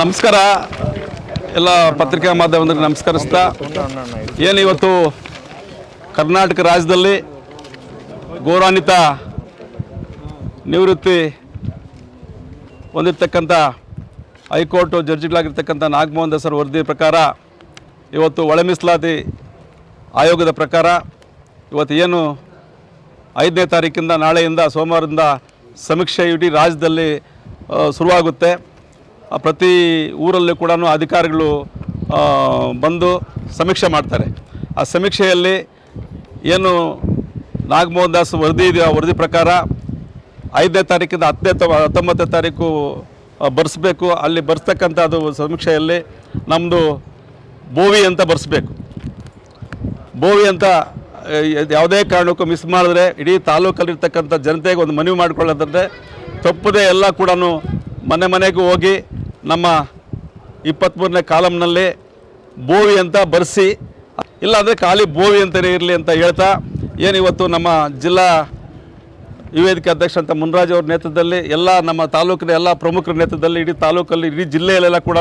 ನಮಸ್ಕಾರ. ಎಲ್ಲ ಪತ್ರಿಕಾ ಮಾಧ್ಯಮದಲ್ಲಿ ನಮಸ್ಕರಿಸ್ತಾ. ಏನು ಇವತ್ತು ಕರ್ನಾಟಕ ರಾಜ್ಯದಲ್ಲಿ ಗೌರವಾನ್ವಿತ ನಿವೃತ್ತಿ ಹೊಂದಿರ್ತಕ್ಕಂಥ ಹೈಕೋರ್ಟು ಜಡ್ಜ್ಗಳಾಗಿರ್ತಕ್ಕಂಥ ನಾಗಮೋಹನ್ ದಾಸರ ವರದಿ ಪ್ರಕಾರ ಇವತ್ತು ಒಳ ಮೀಸಲಾತಿ ಆಯೋಗದ ಪ್ರಕಾರ ಇವತ್ತು ಏನು ಐದನೇ ತಾರೀಕಿಂದ ನಾಳೆಯಿಂದ ಸೋಮವಾರದಿಂದ ಸಮೀಕ್ಷೆ ಇಡೀ ರಾಜ್ಯದಲ್ಲಿ ಶುರುವಾಗುತ್ತೆ. ಪ್ರತಿ ಊರಲ್ಲೂ ಕೂಡ ಅಧಿಕಾರಿಗಳು ಬಂದು ಸಮೀಕ್ಷೆ ಮಾಡ್ತಾರೆ. ಆ ಸಮೀಕ್ಷೆಯಲ್ಲಿ ಏನು ನಾಗಮೋಹನ್ ದಾಸ್ ವರದಿ ಇದೆಯೋ ವರದಿ ಪ್ರಕಾರ ಐದನೇ ತಾರೀಕಿಂದ ಹತ್ತನೇ ಹತ್ತೊಂಬತ್ತನೇ ತಾರೀಕು ಬರೆಸ್ಬೇಕು. ಅಲ್ಲಿ ಬರ್ಸ್ತಕ್ಕಂಥ ಅದು ಸಮೀಕ್ಷೆಯಲ್ಲಿ ನಮ್ಮದು ಬೋವಿ ಅಂತ ಬರೆಸ್ಬೇಕು. ಬೋವಿ ಅಂತ ಯಾವುದೇ ಕಾರಣಕ್ಕೂ ಮಿಸ್ ಮಾಡಿದ್ರೆ ಇಡೀ ತಾಲೂಕಲ್ಲಿರ್ತಕ್ಕಂಥ ಜನತೆಗೆ ಒಂದು ಮನವಿ ಮಾಡಿಕೊಳ್ಳೋದಂದರೆ ತಪ್ಪದೇ ಎಲ್ಲ ಕೂಡ ಮನೆ ಮನೆಗೂ ಹೋಗಿ ನಮ್ಮ ಇಪ್ಪತ್ತ್ಮೂರನೇ ಕಾಲಮ್ನಲ್ಲಿ ಬೋವಿ ಅಂತ ಬರೆಸಿ, ಇಲ್ಲಾಂದರೆ ಖಾಲಿ ಬೋವಿ ಅಂತಲೇ ಇರಲಿ ಅಂತ ಹೇಳ್ತಾ, ಏನು ಇವತ್ತು ನಮ್ಮ ಜಿಲ್ಲಾ ವಿವೇದಿಕೆ ಅಧ್ಯಕ್ಷ ಅಂತ ಮುನ್ರಾಜ್ ಅವ್ರ ನೇತೃತ್ವದಲ್ಲಿ ಎಲ್ಲ ನಮ್ಮ ತಾಲೂಕಿನ ಎಲ್ಲ ಪ್ರಮುಖರ ನೇತೃತ್ವದಲ್ಲಿ, ಇಡೀ ತಾಲೂಕಲ್ಲಿ, ಇಡೀ ಜಿಲ್ಲೆಯಲ್ಲೆಲ್ಲ ಕೂಡ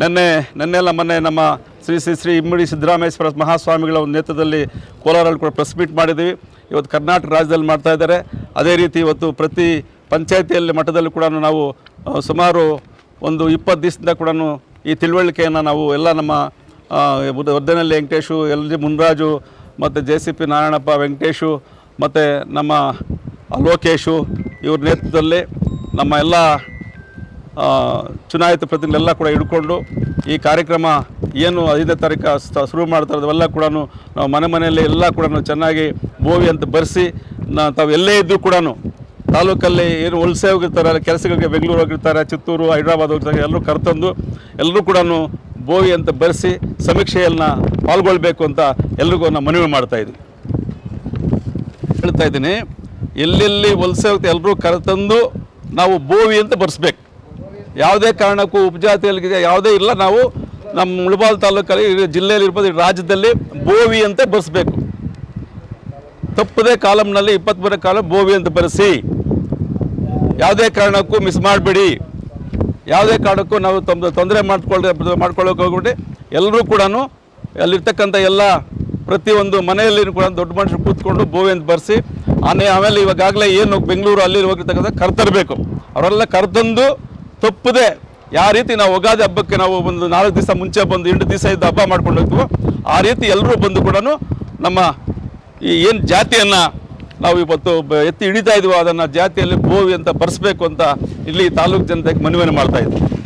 ನೆನ್ನೆ ನೆನ್ನೆಲ್ಲ ಮೊನ್ನೆ ನಮ್ಮ ಶ್ರೀ ಶ್ರೀ ಶ್ರೀ ಇಮ್ಮಡಿ ಸಿದ್ದರಾಮೇಶ್ವರ ಮಹಾಸ್ವಾಮಿಗಳ ಒಂದು ನೇತೃತ್ವದಲ್ಲಿ ಕೋಲಾರಲ್ಲಿ ಕೂಡ ಪ್ರೆಸ್ ಮೀಟ್ ಮಾಡಿದ್ದೀವಿ ಇವತ್ತು ಕರ್ನಾಟಕ ರಾಜ್ಯದಲ್ಲಿ ಮಾಡ್ತಾ ಇದ್ದಾರೆ. ಅದೇ ರೀತಿ ಇವತ್ತು ಪ್ರತಿ ಪಂಚಾಯತಿಯಲ್ಲಿ ಮಟ್ಟದಲ್ಲಿ ಕೂಡ ನಾವು ಸುಮಾರು ಒಂದು ಇಪ್ಪತ್ತು ದಿವಸದಿಂದ ಕೂಡ ಈ ತಿಳುವಳಿಕೆಯನ್ನು ನಾವು ಎಲ್ಲ ನಮ್ಮ ವರ್ಧನಲ್ಲಿ ವೆಂಕಟೇಶು, ಎಲ್ ಜಿ ಮುನ್ರಾಜು, ಮತ್ತು J C P Narayanappa Venkatesh, ಮತ್ತು ನಮ್ಮ ಲೋಕೇಶು, ಇವ್ರ ನೇತೃತ್ವದಲ್ಲಿ ನಮ್ಮ ಎಲ್ಲ ಚುನಾಯಿತ ಪ್ರತಿನಿಧಿಗಳೆಲ್ಲ ಕೂಡ ಹಿಡ್ಕೊಂಡು ಈ ಕಾರ್ಯಕ್ರಮ ಏನು ಐದನೇ ತಾರೀಕು ಶುರು ಮಾಡ್ತಾರೆ ಅವೆಲ್ಲ ಕೂಡ ನಾವು ಮನೆ ಮನೆಯಲ್ಲಿ ಎಲ್ಲ ಕೂಡ ಚೆನ್ನಾಗಿ ಬೋವಿ ಅಂತ ಬರೆಸಿ, ನಾ, ತಾವು ಎಲ್ಲೇ ಇದ್ದರೂ ಕೂಡ ತಾಲೂಕಲ್ಲಿ ಏನು ವಲಸೆ ಹೋಗಿರ್ತಾರೆ ಕೆಲಸಗಳಿಗೆ ಬೆಂಗಳೂರು ಹೋಗಿರ್ತಾರೆ, ಚಿತ್ತೂರು, ಹೈದ್ರಾಬಾದ್ ಹೋಗಿರ್ತಾರೆ, ಎಲ್ಲರೂ ಕರೆತಂದು ಎಲ್ಲರೂ ಕೂಡ ಬೋವಿ ಅಂತ ಬರೆಸಿ ಸಮೀಕ್ಷೆಯನ್ನ ಪಾಲ್ಗೊಳ್ಬೇಕು ಅಂತ ಎಲ್ರಿಗೂ ನಾನು ಮನವಿ ಮಾಡ್ತಾ ಇದ್ದೀನಿ. ಹೇಳ್ತಾ ಇದ್ದೀನಿ, ಎಲ್ಲೆಲ್ಲಿ ವಲಸೆ ಹೋಗ್ತಾ ಎಲ್ಲರೂ ಕರೆತಂದು ನಾವು ಬೋವಿ ಅಂತ ಬರೆಸ್ಬೇಕು. ಯಾವುದೇ ಕಾರಣಕ್ಕೂ ಉಪಜಾತಿಯಲ್ಲಿ ಯಾವುದೇ ಇಲ್ಲ, ನಾವು ನಮ್ಮ ಮುಳಬಾಲ್ ತಾಲೂಕಲ್ಲಿ ಜಿಲ್ಲೆಯಲ್ಲಿ ಇರ್ಬೋದು ರಾಜ್ಯದಲ್ಲಿ ಬೋವಿ ಅಂತ ಬರೆಸ್ಬೇಕು. ತಪ್ಪದೇ ಕಾಲಂನಲ್ಲಿ ಇಪ್ಪತ್ತ್ಮೂರನೇ ಕಾಲ ಬೋವಿ ಅಂತ ಬರೆಸಿ ಯಾವುದೇ ಕಾರಣಕ್ಕೂ ಮಿಸ್ ಮಾಡಬೇಡಿ. ಯಾವುದೇ ಕಾರಣಕ್ಕೂ ನಾವು ತೊಂದರೆ ತೊಂದರೆ ಮಾಡ್ಕೊಳ್ಳ ಮಾಡ್ಕೊಳ್ಳೋಕೆ ಹೋಗ್ಬಿಟ್ಟು ಎಲ್ಲರೂ ಕೂಡ ಅಲ್ಲಿರ್ತಕ್ಕಂಥ ಎಲ್ಲ ಪ್ರತಿಯೊಂದು ಮನೆಯಲ್ಲಿ ಕೂಡ ದೊಡ್ಡ ಮನುಷ್ಯರು ಕೂತ್ಕೊಂಡು ಬೋವಿ ಬರೆಸಿ, ಆನೆ ಆಮೇಲೆ ಇವಾಗಲೇ ಏನು ಬೆಂಗಳೂರು ಅಲ್ಲಿ ಹೋಗಿರ್ತಕ್ಕಂಥ ಕರ್ತರಬೇಕು ಅವರೆಲ್ಲ ಕರೆತಂದು ತಪ್ಪದೆ ಯಾವ ರೀತಿ ನಾವು ಯುಗಾದಿ ಹಬ್ಬಕ್ಕೆ ನಾವು ಒಂದು ನಾಲ್ಕು ದಿವಸ ಮುಂಚೆ ಬಂದು ಎಂಟು ದಿವಸ ಇದ್ದ ಹಬ್ಬ ಮಾಡ್ಕೊಂಡು ಹೋಗ್ತೀವೋ, ಆ ರೀತಿ ಎಲ್ಲರೂ ಬಂದು ಕೂಡ ನಮ್ಮ ಈ ಏನು ಜಾತಿಯನ್ನು ನಾವು ಇವತ್ತು ಎತ್ತಿ ಹಿಡಿತಾ ಇದೀವೋ ಅದನ್ನು ಜಾತಿಯಲ್ಲಿ ಬೋವಿ ಅಂತ ಬರೆಸಬೇಕು ಅಂತ ಇಲ್ಲಿ ತಾಲೂಕು ಜನತೆಗೆ ಮನವಿಯನ್ನು ಮಾಡ್ತಾ ಇದ್ದೀವಿ